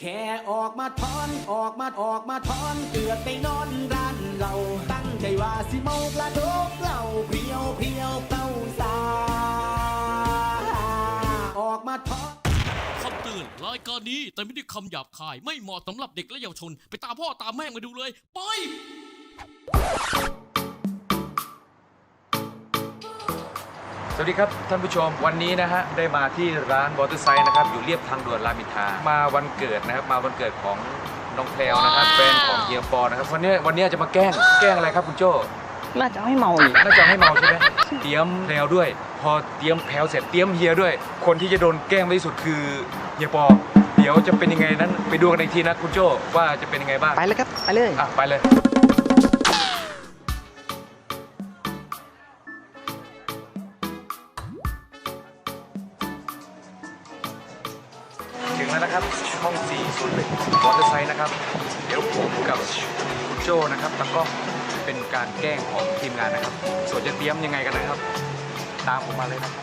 แค่ออกมาทอนออกมาออกมาทอนเกือบไปนอนร้านเราตั้งใจว่าสิเมากระดกเหล่าเพียวเพียวเต้าสาออกมาทอนคำเตือนรายการนี้แต่ไม่ได้คำหยาบคาย ไม่เหมาะสำหรับเด็กและเยาวชน ไปตามพ่อตามแม่มาดูเลย ไป วัสดีครับท่านผู้ชมวันนี้นะฮะได้มาที่ร้านวอเตอร์ไซด์นะครับอยู่เรียบทางด่วนรามอินทรามาวันเกิดนะครับมาวันเกิดของน้องแพลวนะครับแฟนของเฮียปอนะครับวันนี้วันนี้จะมาแกล้งแกล้งอะไรครับคุณโจ้น่าจะให้เมาอีกน่าจะให้เมาใช่ไหมเตรียมแพลวด้วย พอเตรียมแพลวเสร็จเตรียมเฮียด้วย คนที่จะโดนแกล้งมากที่สุดคือเฮียปอ เดี๋ยวจะเป็นยังไงนั้นไปดูกันอีกทีนะคุณโจ้ว่าจะเป็นยังไงบ้างไปเลยครับไปเลยอะไปเลย นะครับ เดี๋ยวผมกับคุณโจนะครับตากล้องเป็นการแกล้งของทีมงานนะครับ ส่วนจะเตรียมยังไงกันนะครับ ตามผมมาเลยนะครับ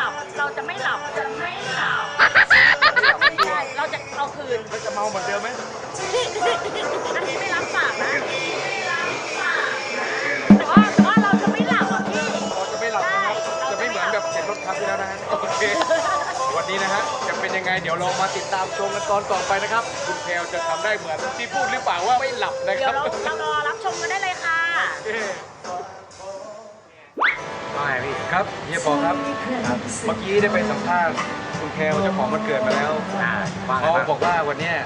หลับ เราจะไม่หลับจะไม่หลับใช่เราจะเอาคืน แล้วจะเมาเหมือนเดิมไหมอันนี้ไม่รับฝากนะไม่รับฝากแต่ว่าแต่ว่าเราจะไม่หลับอะพี่ เราจะไม่หลับนะครับใช่จะไม่เหมือนแบบเข็นรถทับที่แล้วนะฮะโอเค วันนี้นะฮะจะเป็นยังไงเดี๋ยวเรามาติดตามชมกันตอนต่อไปนะครับ คุณแพลวจะทำได้เหมือนที่พูดหรือเปล่าว่าไม่หลับนะคเดี๋ยรัวบเราเรารอรับชมกันได้เลยค่ะ ไม่พี่ครับเฮียปอครับ ครับ เมื่อกี้ได้ไปสัมภาษณ์คุณแพลวเจ้าของวันเกิดมาแล้วเขาบอกว่าวันเนี้ย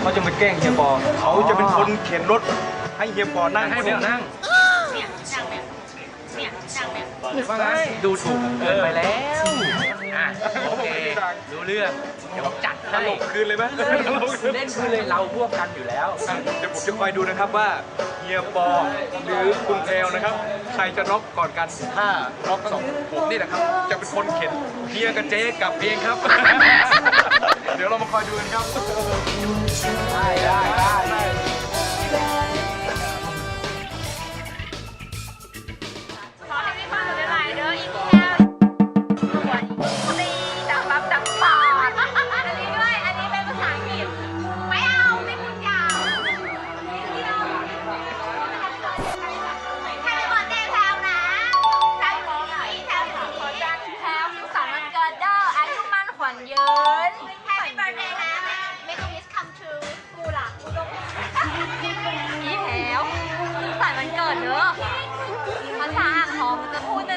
เขาจะมาแกล้งเฮียปอเขาจะเป็นคนเข็นรถให้เฮียปอนั่งให้ผมนั่งเนี่ยนั่งเนี่ยเนี่ยนั่งเนี่ยว่าไงดูถูกเกินไปแล้ว อะโอ เครู้เรื่องเดี๋ยวผมจัดตลกคืนเลยไหมเล่นคืนเลยเราพวกกันอยู่แล้ว เดี๋ยวผมจะคอยดูนะครับว่าเฮียปอหรือคุณแพลวนะครับ ใครจะน็อกก่อนกันถ้าน็อกสองผมนี่นะครับ จะเป็นคนเข็นเฮียกับเจ๊กลับเองครับ เดี๋ยวเรามาคอยดูกันครับ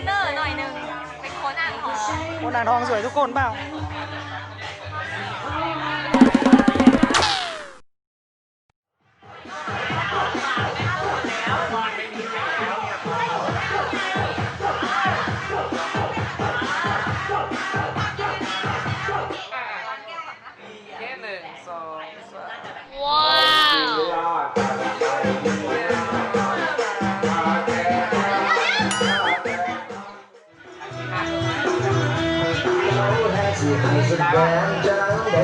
นเนอร์หน่อยหนึงเป็นคนอ่างทอง คนอ่างทองสวยทุกคนเปล่า ที่ไอ้สุดแดนจังได้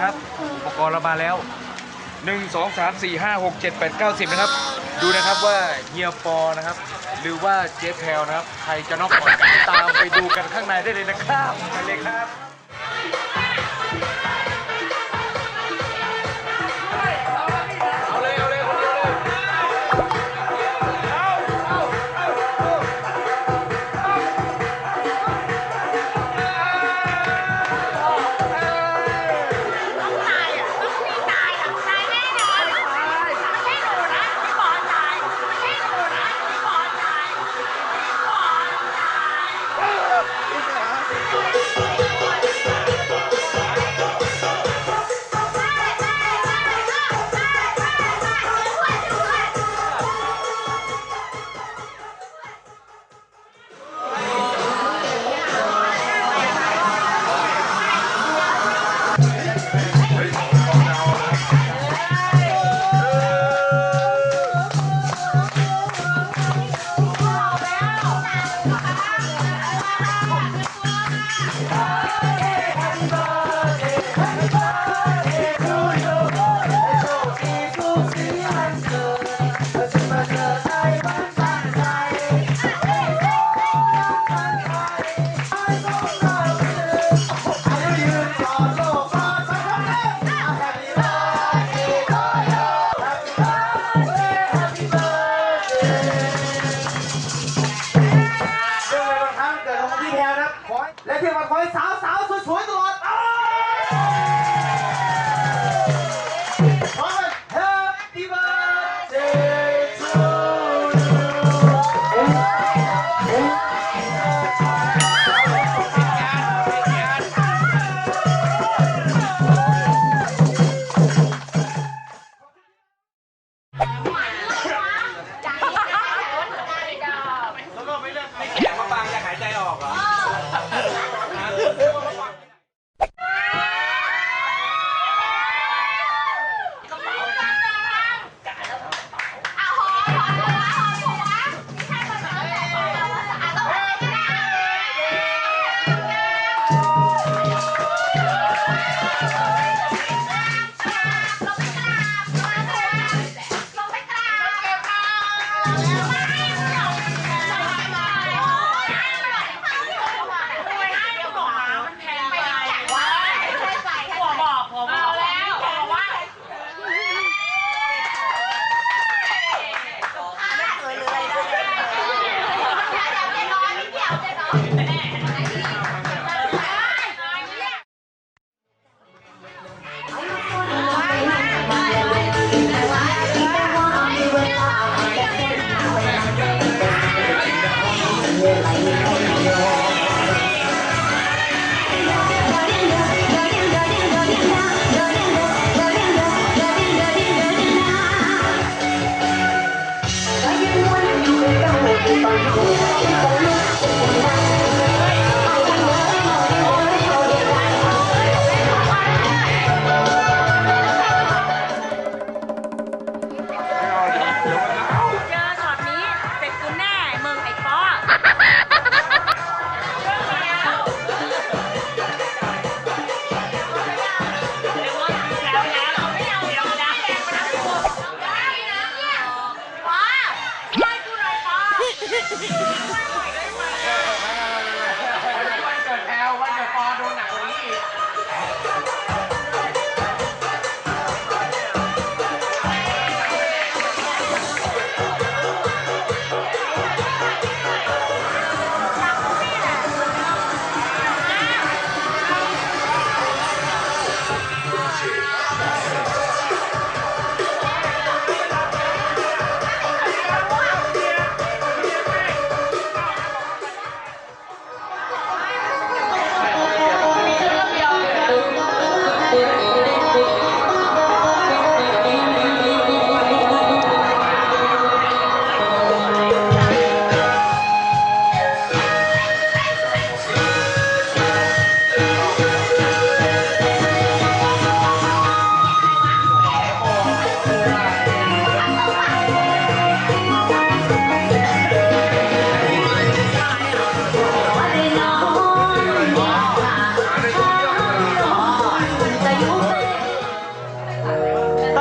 นะครับ อุปกรณ์เรามาแล้ว 1 2 3 4 5 6 7 8 9 10 นะครับ ดูนะครับว่าเฮียปอนะครับ หรือว่าเจ๊แพลนะครับ ใครจะนอกก่อนตามไปดูกันข้างในได้เลยนะครับไปเลยครับ Oh my God.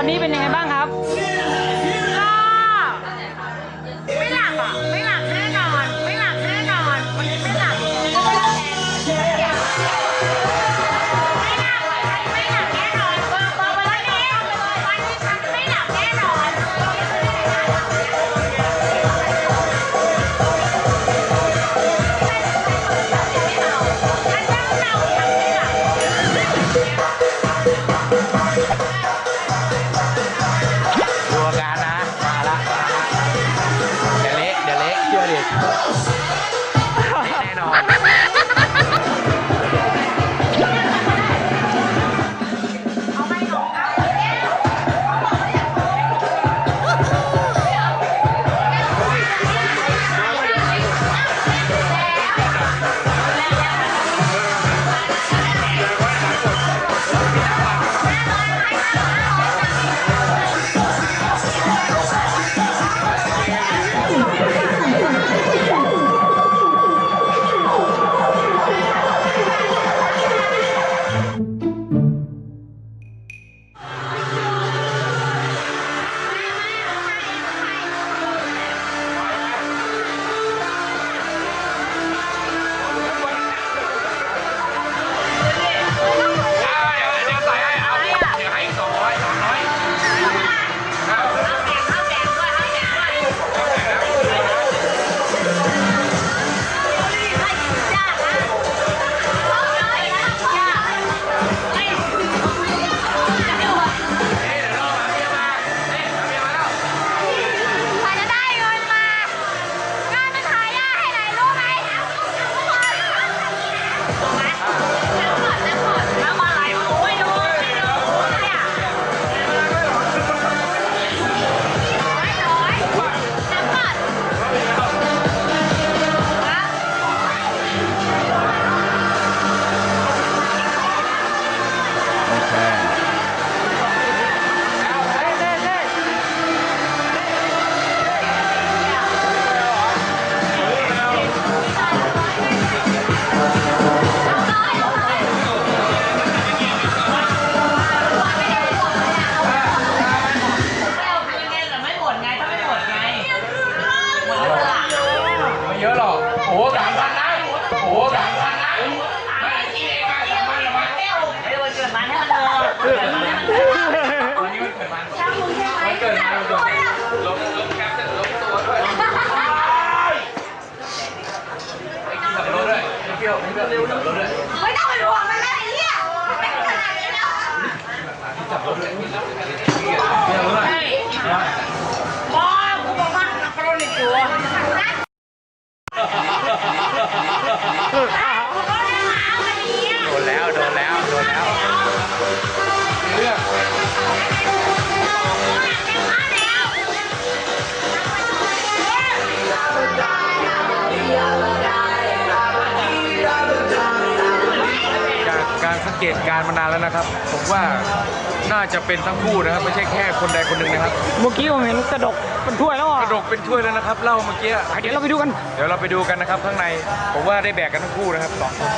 ตอนนี้เป็นยังไงบ้างคะ เดี๋ยวเละเดี๋ยวเละเชื่อดิ แน่นอน เกตการณ์มานานแล้วนะครับ ผมว่าน่าจะเป็นทั้งคู่นะครับ ไม่ใช่แค่คนใดคนหนึ่งนะครับเมื่อกี้ผมเห็นกระดกเป็นถ้วยแล้วอะกระดกเป็นถ้วยแล้วนะครับเหล่าเมื่อกี้เดี๋ยวเราไปดูกัน เดี๋ยวเราไปดูกันนะครับข้างในผมว่าได้แบกกันทั้งคู่นะครับสองคน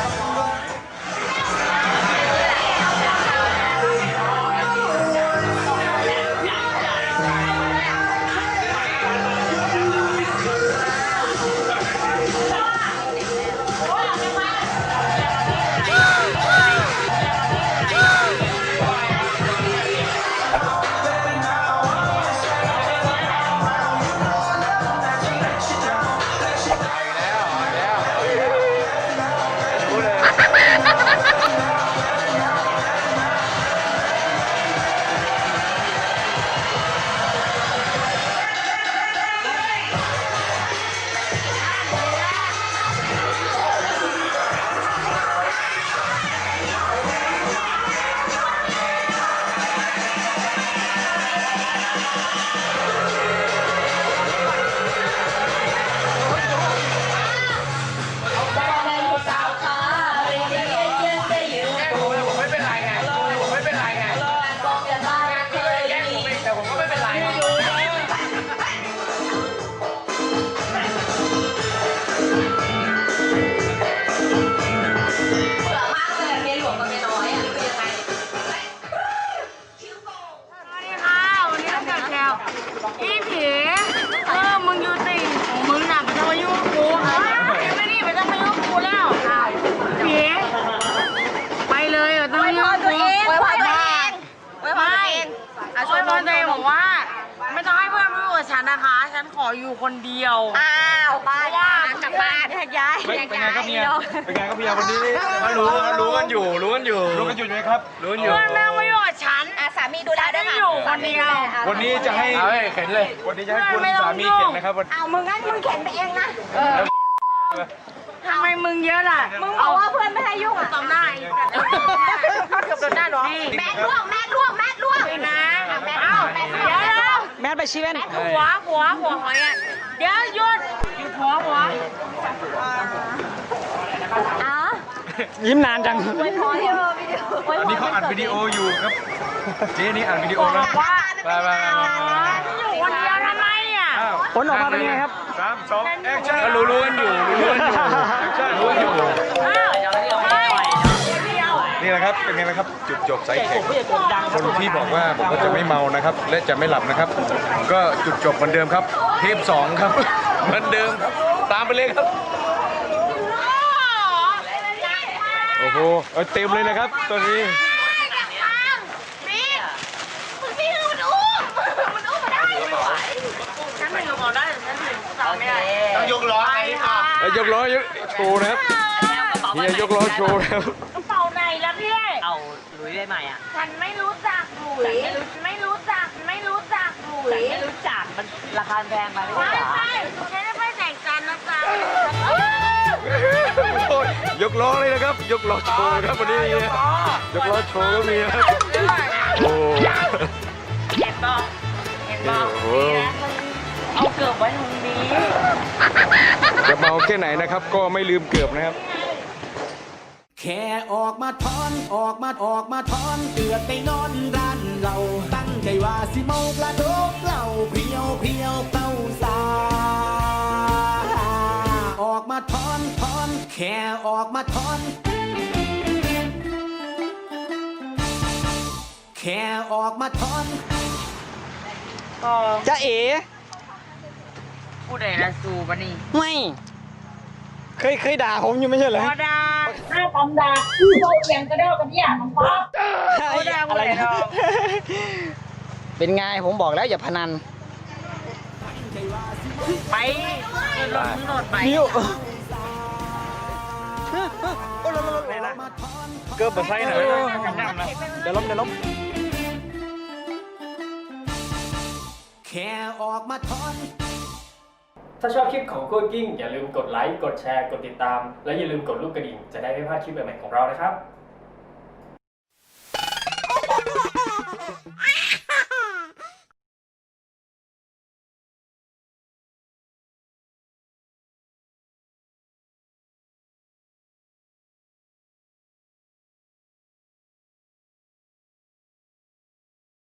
ฉันขออยู่คนเดียว อ้าวบ้านว่ากลับบ้านแยกย้ายเป็นแยกเป็นไงย้ายครับเมียเป็นไงครับเมียวันนี้รู้รู้กันอยู่ รู้กันอยู่ รู้กันอยู่ใช่ไหมครับ รู้กันอยู่เพื่อนไม่ต้องมาอยู่กับฉันอะสามีดูแลด้วยค่ะฉันอยู่คนเดียว วันนี้จะให้เอาเข็นเลย วันนี้จะให้คุณสามีเข็นนะครับวันเอามึงงั้นมึงเข็นไปเองนะทำไมมึงเยอะล่ะ มึงบอกว่าเพื่อนไม่ให้ยุ่งอะตบหน้าอีกเกือบโดนหน้าหรอแม่ล่วงแม่ล่วง ไปชีเว่นหัวหัวหัวหอยอะเดี๋ยวหยุดหยุดหัวหัวอ้าวยิ้มนานจังไว้พอเดี๋ยววิดีโอไว้อันพอนี้เขาอัดวิดีโออยู่ครับเจ๊นี่อัดวิดีโอแล้วว่าไปไปไปอยู่คนเดียวทำไมอะผลออกมาเป็นยังไงครับ สามสองแอคชั่นรู้รู้กันอยู่รู้กันอยู่แอคชั่นรู้กันอยู่ อ้าวไม่ นี่แหละครับเป็นไงนะครับจุดจบสายแข็งคนที่บอกว่าผมก็จะไม่เมานะครับ และจะไม่หลับนะครับ ก็จุดจบเหมือนเดิมครับ เทปสองครับเหมือนเดิมครับตามไปเลยครับโอ้โหเอาเต็มเลยนะครับตอนนี้พี่มึงพี่มันอุ้มมันอุ้มมาได้ไม่ไหวฉันไม่รู้บอกได้แต่ฉันถึงสาวไม่ได้เอายกล้อยกโชว์นะครับเฮียยกล้อโชว์นะครับ ยได้ใหม่อะฉันไม่รู้จักหลุยไม่รู้จักไม่รู้จักหลุยไม่รู้จักมันราคาแพงไปไม่ไม่ใช่เหรอใช่ฉันจะไปแต่งจันนะจ๊ะโอ้ยยกล้อเลยนะครับ ยกล้อโชว์นะครับวันนี้เฮียยกล้อโชว์ก็มีนะครับโอ้เห็นป่ะเห็นป่ะโหเอาเกือบไว้ตรงนี้จะเมาแค่ไหนนะครับ ก็ไม่ลืมเกือบนะครับ แค่ออกมาทอนออกมาออกมาทอนเตือนไปนอนร้านเราตั้งใจว่าสิเมากระดกเหล่าเพียวเพียวเต้าสาออกมาทอนทอนแค่ออกมาทอนแค่ออกมาทอนก็จะเอ๋พูดอะไรนะสูบะนี่ไม่ เคยเคยด่าผมอยู่ไม่ใช่เหรอพอดาหน้าตำดาโตเสียงกระเด้อกระเดี่ยมันป๊อปพอดาอะไรเนาะเป็นไงผมบอกแล้วอย่าพนัน ไปขึ้นรถมึงโดดไปนิ้วเกิร์บแบบไส้หน่อยนะเดี๋ยวล้มเดี๋ยวล้มแค่ออกมาทอน ถ้าชอบคลิปของโคดกิ้งอย่าลืมกดไลค์ กดแชร์ กดติดตาม และอย่าลืมกดลูกกระดิ่งจะได้ไม่พลาดคลิปใหม่ๆของเรานะครับ